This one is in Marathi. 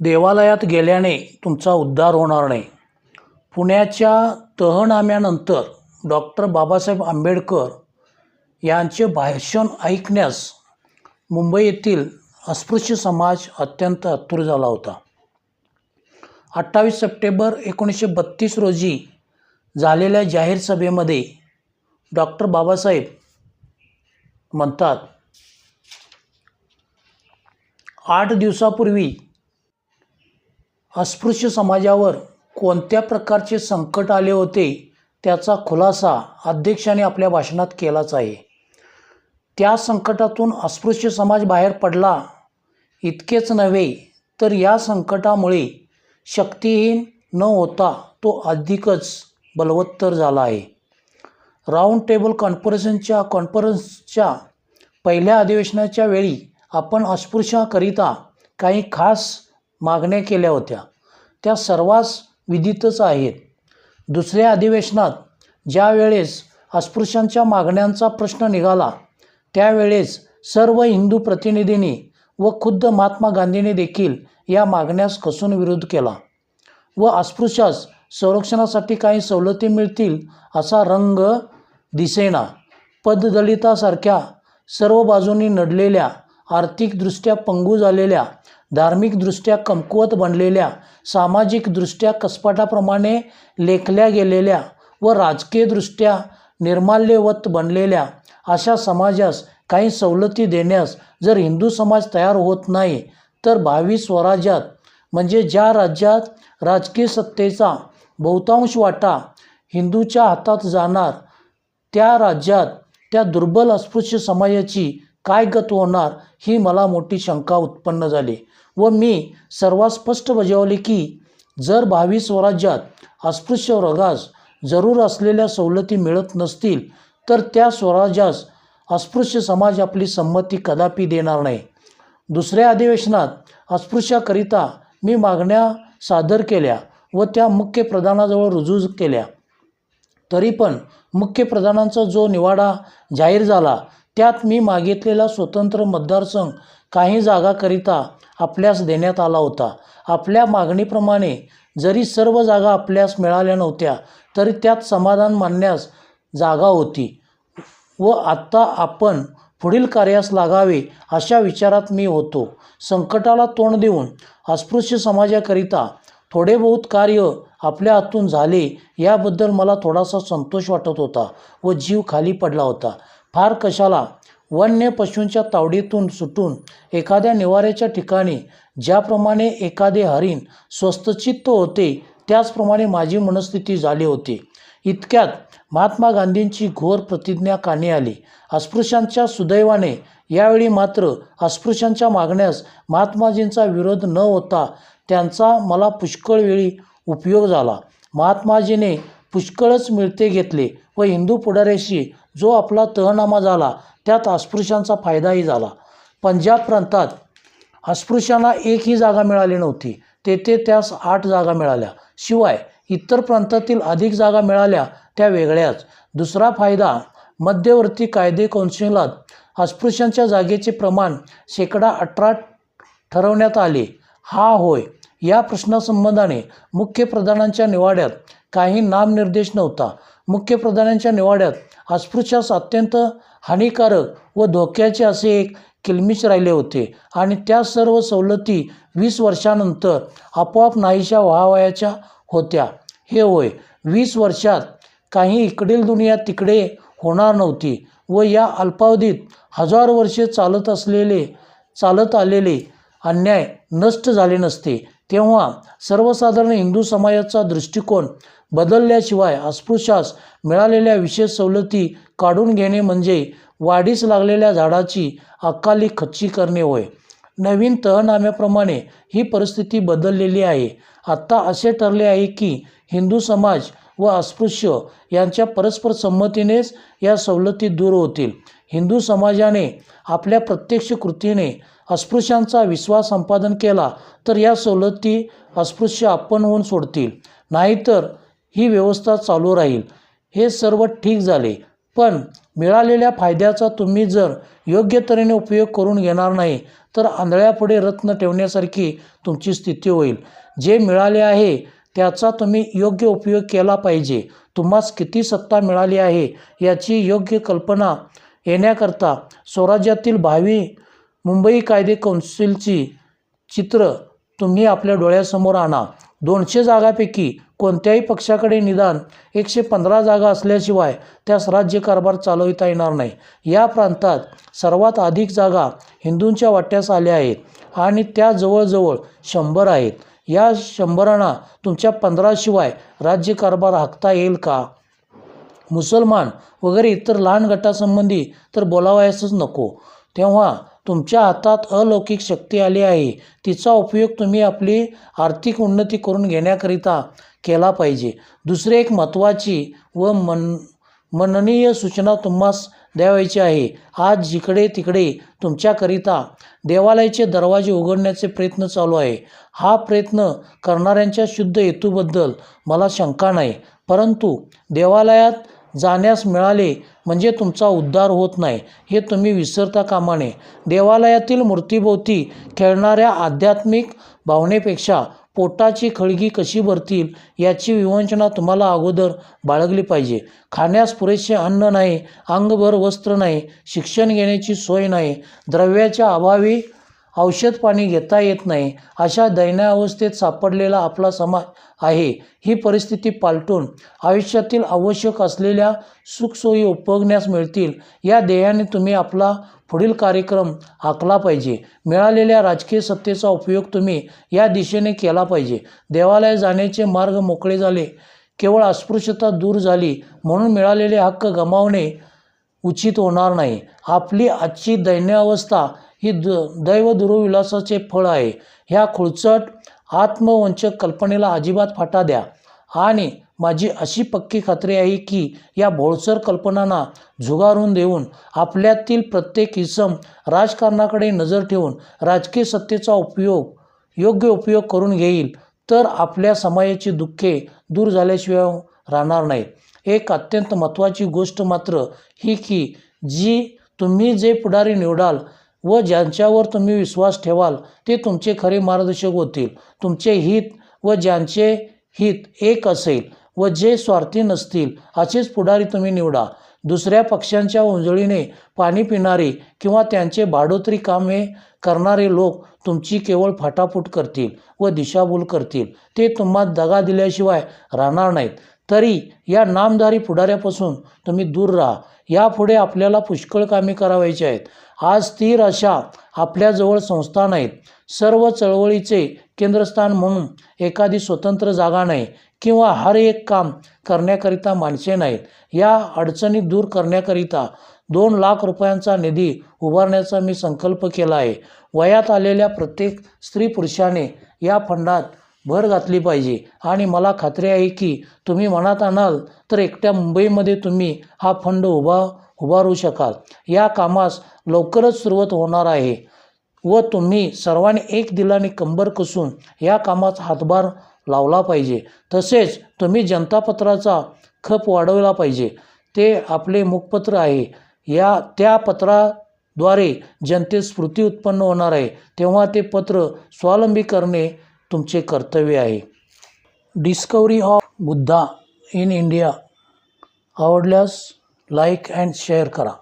देवालयात गेल्याने तुमचा उद्धार होणार नाही. पुण्याच्या तहनाम्यानंतर डॉक्टर बाबासाहेब आंबेडकर यांचे भाषण ऐकण्यास मुंबई येथील अस्पृश्य समाज अत्यंत आतुर झाला होता. अठ्ठावीस सप्टेंबर एकोणीसशे बत्तीस रोजी झालेल्या जाहीर सभेमध्ये डॉक्टर बाबासाहेब म्हणतात आठ दिवसापूर्वी अस्पृश्य समाजावर कोणत्या प्रकारचे संकट आले होते त्याचा खुलासा अध्यक्षाने आपल्या भाषणात केलाच आहे. त्या संकटातून अस्पृश्य समाज बाहेर पडला इतकेच नव्हे तर या संकटामुळे शक्तिहीन न होता तो अधिकच बलवत्तर झाला आहे. राऊंड टेबल कॉन्फरन्सच्या कॉन्फरन्सच्या पहिल्या अधिवेशनाच्या वेळी आपण अस्पृश्याकरिता काही खास मागण्या केल्या होत्या. त्या सर्वांस विदितच आहेत. दुसऱ्या अधिवेशनात ज्यावेळेस अस्पृश्यांच्या मागण्यांचा प्रश्न निघाला त्यावेळेस सर्व हिंदू प्रतिनिधींनी व खुद्द महात्मा गांधींनी देखील या मागण्यास कसून विरोध केला व अस्पृश्यास संरक्षणासाठी काही सवलती मिळतील असा रंग दिसेना. पददलितासारख्या सर्व बाजूंनी नडलेल्या आर्थिकदृष्ट्या पंगू झालेल्या धार्मिकदृष्ट्या कमकुवत बनलेल्या सामाजिकदृष्ट्या कसपाटाप्रमाणे लेखल्या गेलेल्या व राजकीयदृष्ट्या निर्माल्यवत बनलेल्या अशा समाजास काही सवलती देण्यास जर हिंदू समाज तयार होत नाही तर भावी स्वराज्यात म्हणजे ज्या राज्यात राजकीय सत्तेचा बहुतांश वाटा हिंदूच्या हातात जाणार त्या राज्यात त्या दुर्बल अस्पृश्य समाजाची काय गत होणार ही मला मोठी शंका उत्पन्न झाली व मी सर्वात स्पष्ट बजावले की जर भावी स्वराज्यात अस्पृश्य वर्गास जरूर असलेल्या सवलती मिळत नसतील तर त्या स्वराज्यास अस्पृश्य समाज आपली संमती कदापि देणार नाही. दुसऱ्या अधिवेशनात अस्पृश्याकरिता मी मागण्या सादर केल्या व त्या मुख्य प्रधानाजवळ रुजू केल्या. तरी पण मुख्य प्रधानांचा जो निवाडा जाहीर झाला त्यात मी मागितलेला स्वतंत्र मतदारसंघ काही जागाकरिता आपल्यास देण्यात आला होता. आपल्या मागणीप्रमाणे जरी सर्व जागा आपल्यास मिळाल्या नव्हत्या तरी त्यात समाधान मानण्यास जागा होती व आत्ता आपण पुढील कार्यास लागावे अशा विचारात मी होतो. संकटाला तोंड देऊन अस्पृश्य समाजाकरिता थोडे बहुत कार्य आपल्या हातून झाले याबद्दल मला थोडासा संतोष वाटत होता व जीव खाली पडला होता. फार कशाला? वन्य पशूंच्या तावडीतून सुटून एखाद्या निवाऱ्याच्या ठिकाणी ज्याप्रमाणे एखादे हरिण स्वस्तचित्त होते त्याचप्रमाणे माझी मनस्थिती झाली होती. इतक्यात महात्मा गांधींची घोर प्रतिज्ञा कानी आली. अस्पृश्यांच्या सुदैवाने यावेळी मात्र अस्पृश्यांच्या मागण्यास महात्माजींचा विरोध न होता त्यांचा मला पुष्कळ वेळी उपयोग झाला. महात्माजीने पुष्कळच मिळते घेतले व हिंदू पुढाऱ्याशी जो आपला तहनामा झाला त्यात अस्पृश्यांचा फायदाही झाला. पंजाब प्रांतात अस्पृश्यांना एकही जागा मिळाली नव्हती. तेथे त्यास आठ जागा मिळाल्या. शिवाय इतर प्रांतातील अधिक जागा मिळाल्या त्या वेगळ्याच. दुसरा फायदा मध्यवर्ती कायदे कौन्सिलात अस्पृश्यांच्या जागेचे प्रमाण शेकडा अठरा ठरवण्यात आले. हा होय या प्रश्नासंबंधाने मुख्य प्रधानांच्या निवाड्यात काही नामनिर्देश नव्हता. मुख्य प्रधानांच्या निवाड्यात अस्पृश्यास अत्यंत हानिकारक व धोक्याचे असे एक किलमिश राहिले होते. आणि त्या सर्व सवलती वीस वर्षानंतर आपोआप नाहीशा व्हावयाच्या होत्या. हे होय वीस वर्षात काही इकडील दुनिया तिकडे होणार नव्हती व या अल्पावधीत हजार वर्षे चालत असलेले चालत आलेले अन्याय नष्ट झाले नसते. तेव्हा सर्वसाधारण हिंदू समाजाचा दृष्टिकोन बदलल्याशिवाय अस्पृश्यास मिळालेल्या विशेष सवलती काढून घेणे म्हणजे वाढीस लागलेल्या झाडाची अकाली खच्ची करणे होय. नवीन तहनाम्याप्रमाणे ही परिस्थिती बदललेली आहे. आत्ता असे ठरले आहे की हिंदू समाज व अस्पृश्य यांच्या परस्पर संमतीनेच या सवलती दूर होतील. हिंदू समाजाने आपल्या प्रत्यक्ष कृतीने अस्पृश्यांचा विश्वास संपादन केला तर या सवलती अस्पृश्य आपण होऊन सोडतील. नाहीतर ही व्यवस्था चालू राहील. हे सर्व ठीक झाले पण मिळालेल्या फायद्याचा तुम्ही जर योग्य तऱ्हेने उपयोग करून घेणार नाही तर आंधळ्यापुढे रत्न ठेवण्यासारखी तुमची स्थिती होईल. जे मिळाले आहे त्याचा तुम्ही योग्य उपयोग केला पाहिजे. तुम्हास किती सत्ता मिळाली आहे याची योग्य कल्पना येण्याकरता स्वराज्यातील भावी मुंबई कायदे कौन्सिलची चित्र तुम्ही आपल्या डोळ्यासमोर आणा. दोनशे जागापैकी कोणत्याही पक्षाकडे निदान एकशे पंधरा जागा असल्याशिवाय त्यास राज्यकारभार चालविता येणार नाही. या प्रांतात सर्वात अधिक जागा हिंदूंच्या वाट्यास आल्या आहेत आणि त्या जवळजवळ शंभर आहेत. या शंभरांना तुमच्या पंधराशिवाय राज्यकारभार हाकता येईल का? मुसलमान वगैरे इतर लहान गटासंबंधी तर बोलावयासच नको. तेव्हा तुमच्या हातात अलौकिक शक्ती आली आहे. तिचा उपयोग तुम्ही आपली आर्थिक उन्नती करून घेण्याकरिता केला पाहिजे. दुसरी एक महत्त्वाची व मन मननीय सूचना तुम्हास द्यावायची आहे. आज जिकडे तिकडे तुमच्याकरिता देवालयाचे दरवाजे उघडण्याचे प्रयत्न चालू आहे. हा प्रयत्न करणाऱ्यांच्या शुद्ध हेतूबद्दल मला शंका नाही. परंतु देवालयात जाण्यास मिळाले म्हणजे तुमचा उद्धार होत नाही हे तुम्ही विसरता कामा नये देवालयातील मूर्तीभोवती खेळणाऱ्या आध्यात्मिक भावनेपेक्षा पोटाची खळगी कशी भरतील याची विवंचना तुम्हाला अगोदर बाळगली पाहिजे. खाण्यास पुरेसे अन्न नाही अंगभर वस्त्र नाही शिक्षण घेण्याची सोय नाही द्रव्याच्या अभावी औषध पाणी घेता येत नाही. अशा दैन्यावस्थेत सापडलेला आपला समाज आहे. ही परिस्थिती पालटून आयुष्यातील आवश्यक असलेल्या सुखसोयी उपभोगण्यास मिळतील. या ध्येयाने तुम्ही आपला पुढील कार्यक्रम आखला पाहिजे. मिळालेल्या राजकीय सत्तेचा उपयोग तुम्ही या दिशेने केला पाहिजे. देवालय जाण्याचे मार्ग मोकळे झाले. केवळ अस्पृश्यता दूर झाली म्हणून मिळालेले हक्क गमावणे उचित होणार नाही. आपली आजची दैन्यावस्था ही द दैव दुर्विलासाचे फळ आहे. ह्या खुळचट आत्मवंचक कल्पनेला अजिबात फाटा द्या. आणि माझी अशी पक्की खात्री आहे की या भोळसर कल्पनांना झुगारून देऊन आपल्यातील प्रत्येक इसम राजकारणाकडे नजर ठेवून राजकीय सत्तेचा उपयोग योग्य उपयोग करून घेईल तर आपल्या समाजाची दुःखे दूर झाल्याशिवाय राहणार नाहीत. एक अत्यंत महत्त्वाची गोष्ट मात्र ही की जी तुम्ही जे पुढारी निवडाल व ज्यांच्यावर तुम्ही विश्वास ठेवाल ते तुमचे खरे मार्गदर्शक होतील. तुमचे हित व ज्यांचे हित एक असेल व जे स्वार्थी नसतील असेच पुढारी तुम्ही निवडा. दुसऱ्या पक्षांच्या उंजळीने पाणी पिणारे किंवा त्यांचे भाडोत्री कामे करणारे लोक तुमची केवळ फाटाफूट करतील व दिशाभूल करतील. ते तुम्हाला दगा दिल्याशिवाय राहणार नाहीत. तरी या नामधारी पुढाऱ्यापासून तुम्ही दूर राहा. यापुढे आपल्याला पुष्कळ कामे करावायची आहेत. आज स्थिर अशा आपल्याजवळ संस्था नाहीत. सर्व चळवळीचे केंद्रस्थान म्हणून एखादी स्वतंत्र जागा नाही किंवा हर एक काम करण्याकरिता माणसे नाहीत. या अडचणी दूर करण्याकरिता दोन लाख रुपयांचा निधी उभारण्याचा मी संकल्प केला आहे. वयात आलेल्या प्रत्येक स्त्री पुरुषाने या फंडात भर घातली पाहिजे. आणि मला खात्री आहे की तुम्ही मनात आणाल तर एकट्या मुंबईमध्ये तुम्ही हा फंड उभा उभारू शकाल. या कामास लवकरच सुरुवात होणार आहे व तुम्ही सर्वांनी एक दिलाने कंबर कसून या कामात हातभार लावला पाहिजे. तसेच तुम्ही जनतापत्राचा खप वाढवला पाहिजे. ते आपले मुखपत्र आहे. या त्या पत्राद्वारे जनतेत स्फूर्ती उत्पन्न होणार आहे. तेव्हा ते पत्र स्वावलंबी करणे तुमचे कर्तव्य आहे. Discovery of Buddha in India आवडल्यास लाईक अँड शेअर करा.